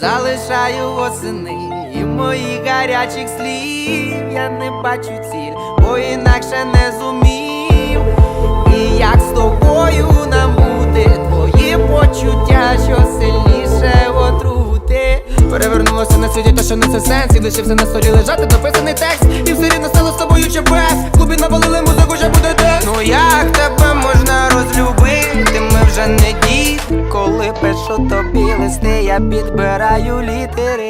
залишаю восени і моїх гарячих слів я не бачу ціль, бо інакше не зумів. І як з тобою нам бути, твої почуття, що сильніше отрути. Перевернулося на світі, то що несе сенс І лишився на столі лежати дописаний текст І Коли пишу тобі листи, я підбираю літери